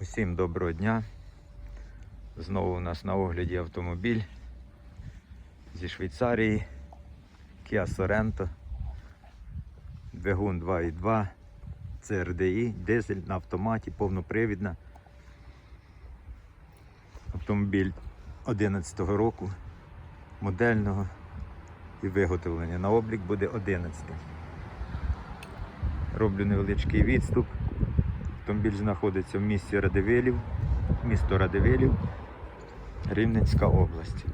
Усім доброго дня. Знову у нас на огляді автомобіль зі Швейцарії Kia Sorento. Двигун 2.2, CRDI, дизель на автоматі, повнопривідна. Автомобіль 11 року, модельного і виготовлення. На облік буде 11. Роблю невеличкий відступ. Автомобіль знаходиться в місті Радивилів, місто Радивилів, Рівненська область.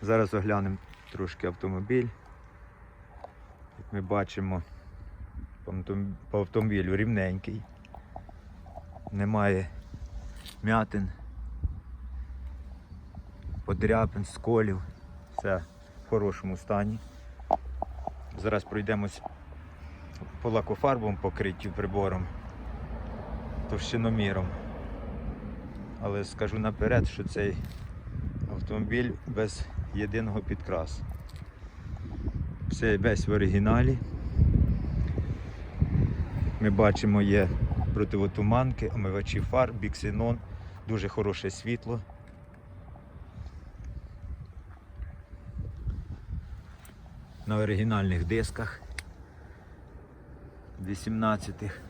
Зараз оглянемо трошки автомобіль. Як ми бачимо, по автом- автомобілю рівненький, немає м'ятин, подряпин, сколів, все в хорошому стані. Зараз пройдемось по лакофарбовому покриттю прибором, товщиноміром. Але скажу наперед, що цей автомобіль без єдиного підкрасу. Все весь в оригіналі. Ми бачимо, є противотуманки, омивачі фар, біксенон, дуже хороше світло. На оригінальних дисках. 18-х.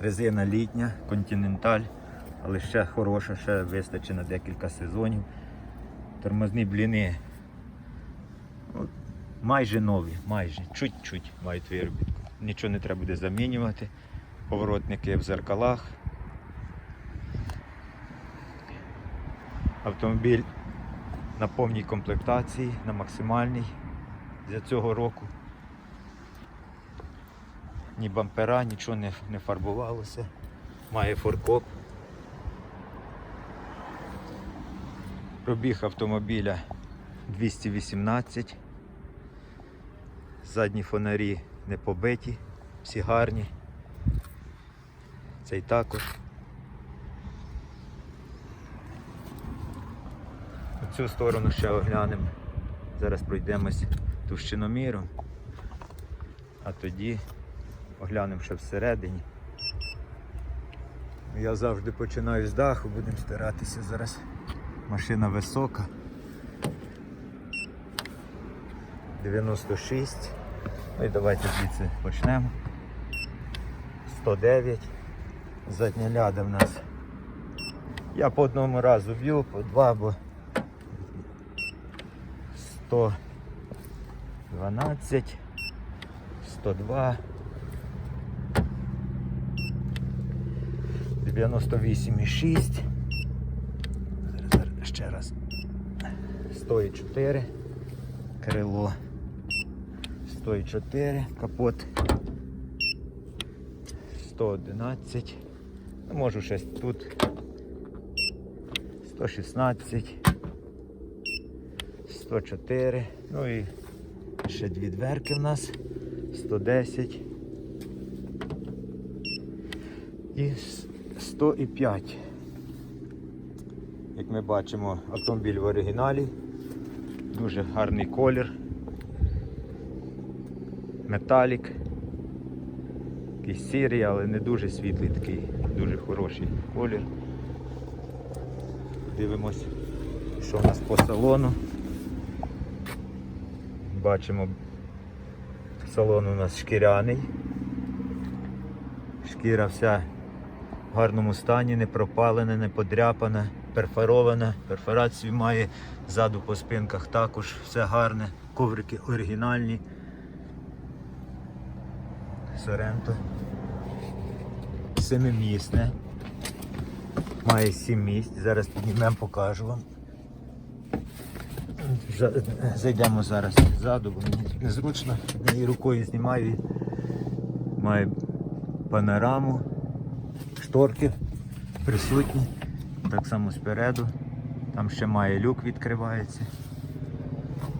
Резина літня, континенталь, але ще хороша, ще вистачить на декілька сезонів. Тормозні бліни. Майже нові, майже, чуть-чуть мають виробітку. Нічого не треба буде замінювати. Поворотники в зеркалах. Автомобіль на повній комплектації, на максимальній для цього року ні бампера, нічого не, не фарбувалося. Має форкоп. Пробіг автомобіля 218. Задні фонарі не побиті, всі гарні. Цей також. Цю сторону ще оглянемо. Зараз пройдемось товщиноміром, а тоді оглянемо ще всередині. Я завжди починаю з даху, будемо старатися зараз. Машина висока. 96. Ну і давайте звідси почнемо. 109. Задня ляда в нас. Я по одному разу б'ю, по два, бо 112, 102. 98,6. Зараз, ще раз. 104. Крило. 104. Капот. 111. Ну, Можу щось тут. 116. 104. Ну і ще дві дверки в нас. 110. І 105. Як ми бачимо, автомобіль в оригіналі. Дуже гарний колір. Металік. Такий сірий, але не дуже світлий такий, дуже хороший колір. Дивимось, що у нас по салону. Бачимо, салон у нас шкіряний. Шкіра вся в гарному стані, не пропалена, не подряпана, перфорована. Перфорацію має ззаду по спинках також все гарне. Коврики оригінальні. Соренто. Семимісне. Має сім місць. Зараз піднімемо, покажу вам. Зайдемо зараз ззаду, бо мені незручно. Однією рукою знімаю. Має панораму, шторки присутні. Так само спереду. Там ще має люк відкривається.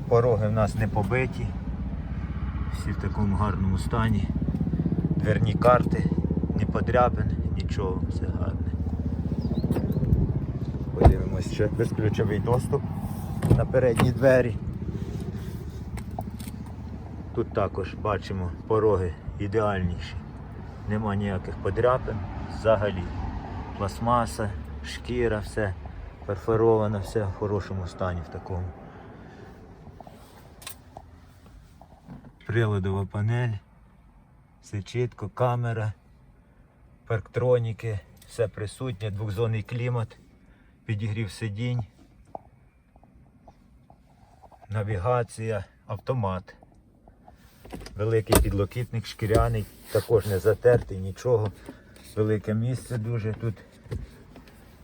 Пороги в нас не побиті. Всі в такому гарному стані. Дверні карти, не подряпин, нічого, все гарне. Подивимось ще безключовий доступ на передні двері. Тут також бачимо пороги ідеальніші. Нема ніяких подряпин взагалі. Пластмаса, шкіра, все перфоровано, все в хорошому стані в такому. Приладова панель, все чітко, камера, парктроніки, все присутнє, двохзонний клімат, підігрів сидінь, навігація, автомат. Великий підлокітник шкіряний, також не затертий, нічого. Велике місце дуже тут.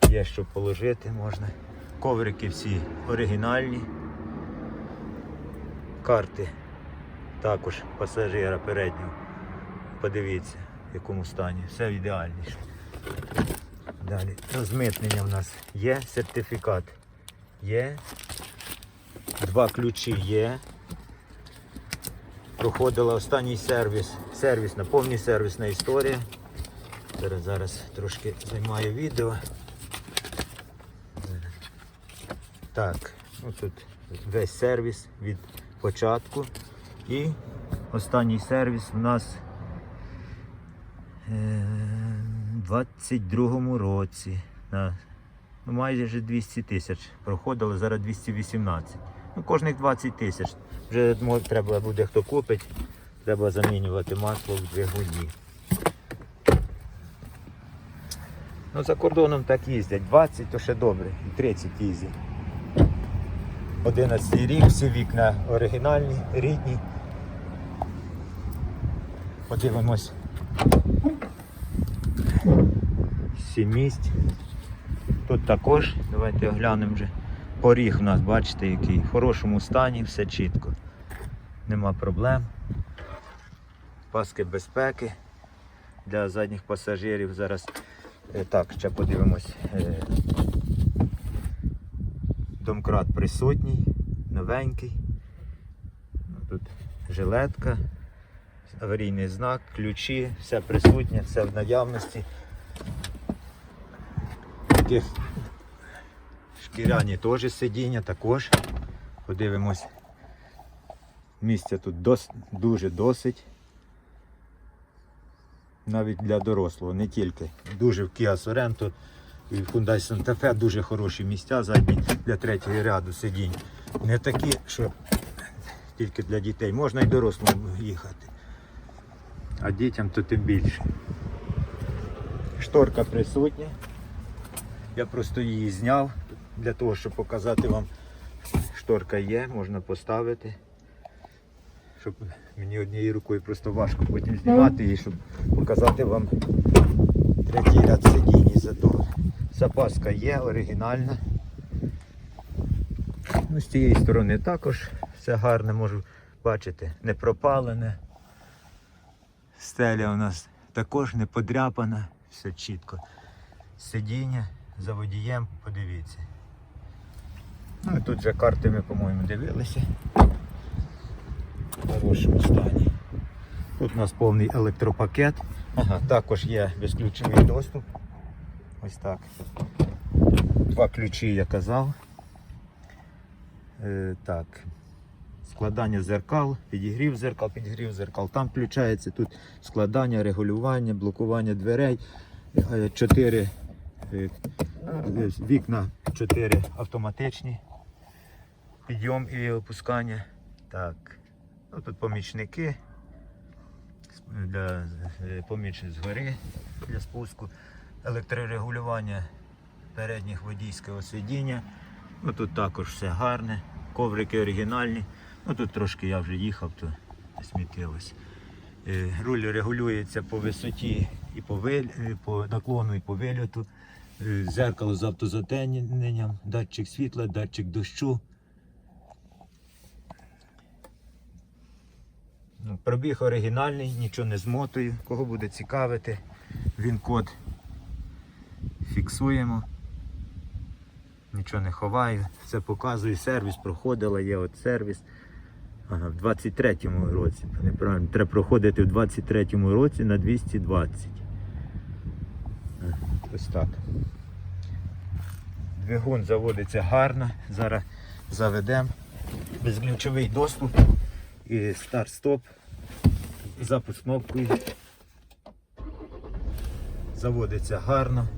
Є що положити можна. Коврики всі оригінальні. Карти також пасажира переднього. Подивіться, в якому стані. Все ідеальніше. Далі. Розмитнення в нас є, сертифікат є. Два ключі є. Проходила останній сервіс. Сервісна, повні сервісна історія. Зараз, зараз трошки займаю відео. Так, ну тут весь сервіс від початку. І останній сервіс у нас е, в 22-му році. На, ну, майже 200 тисяч проходило, зараз 218. Ну, кожних 20 тисяч. Вже треба буде хто купить, треба замінювати масло в двигуні. Ну, за кордоном так їздять. 20 то ще добре, і 30 їздять. 11 рік, всі вікна оригінальні, рідні. Подивимось. Сім. Тут також, давайте оглянемо вже. Поріг у нас, бачите, який в хорошому стані, все чітко. Нема проблем. Паски безпеки для задніх пасажирів. Зараз е, так, ще подивимось. Е, Домкрат присутній, новенький. Ну, Тут жилетка, аварійний знак, ключі, все присутнє, все в наявності. Таких шкіряні теж сидіння, також. Подивимось. Місця тут дос, дуже досить. Навіть для дорослого, не тільки. Дуже в Kia Sorento і в Hyundai Santa Fe дуже хороші місця задні для третього ряду сидінь. Не такі, що тільки для дітей. Можна і дорослому їхати. А дітям то тим більше. Шторка присутня. Я просто її зняв для того, щоб показати вам, шторка є, можна поставити. Щоб мені однією рукою просто важко потім знімати її, щоб показати вам третій ряд сидінь зато. Запаска є, оригінальна. Ну, з цієї сторони також все гарне, можу бачити, не пропалене. Стеля у нас також не подряпана, все чітко. Сидіння за водієм, подивіться. Ну і тут вже карти ми, по-моєму, дивилися. В хорошому стані. Тут у нас повний електропакет. Ага, також є безключовий доступ. Ось так. Два ключі я казав. Е, так. Складання зеркал, підігрів зеркал, підігрів зеркал. Там включається тут складання, регулювання, блокування дверей. Е, Чотири е, вікна, чотири автоматичні. Підйом і опускання. Так. Ну, тут помічники для е, поміч згори для спуску, електрорегулювання передніх водійського сидіння. Ну, тут також все гарне, коврики оригінальні. Ну, тут трошки я вже їхав, то смітилось. Е, Руль регулюється по висоті і по, виль... е, по наклону і по вильоту. Зеркало з автозатемненням, датчик світла, датчик дощу. Ну, Пробіг оригінальний, нічого не змотую. Кого буде цікавити, він код фіксуємо. Нічого не ховаю. Все показую. Сервіс проходила, є от сервіс. Ага, в 23-му році. Неправильно. Треба проходити в 23-му році на 220. Е, Ось так. Двигун заводиться гарно. Зараз заведемо. Безключовий доступ і старт-стоп. Запуск кнопкою. Заводиться гарно,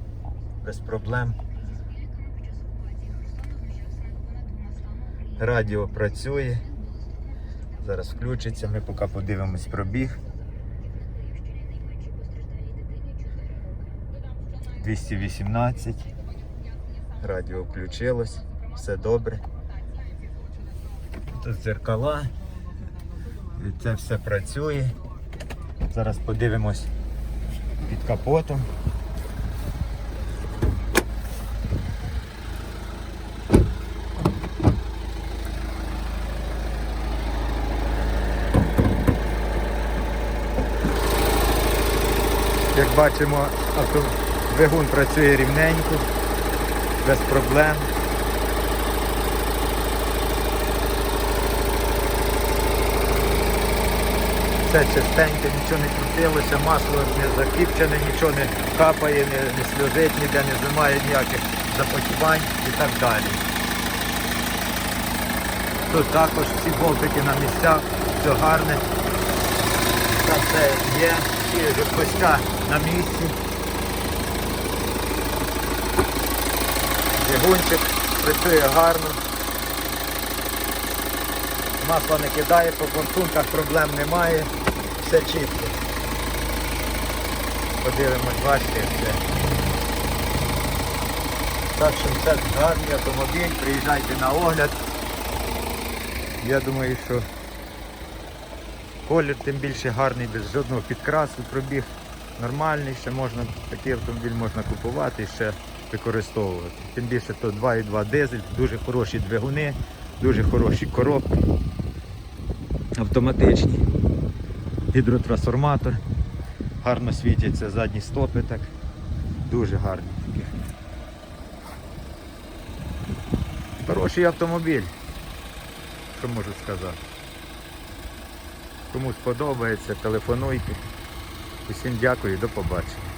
без проблем. Радіо працює. Зараз включиться, ми поки подивимось пробіг. 218. Радіо включилось, все добре. Тут зеркала. Це все працює. Зараз подивимось під капотом. Як бачимо, авто... двигун працює рівненько, без проблем. Все чистенько, нічого не крутилося, масло не закіпчене, нічого не капає, не, не сльозить, ніде не немає ніяких запотівань і так далі. Тут також всі болтики на місцях, все гарне. Це все є, всі жорсткостя на місці. Двигунчик працює гарно. Масло не кидає, по форсунках проблем немає, все чітко. Подивимось, бачите, все. Так що це гарний автомобіль, приїжджайте на огляд. Я думаю, що колір тим більше гарний, без жодного підкрасу, пробіг нормальний, ще можна, такий автомобіль можна купувати і ще використовувати. Тим більше то 2,2 дизель, дуже хороші двигуни, дуже хороші коробки, автоматичні, гідротрансформатор, гарно світяться задні стопи, так, дуже гарні такі. Хороший автомобіль, що можу сказати. Кому сподобається, телефонуйте. Усім дякую, до побачення.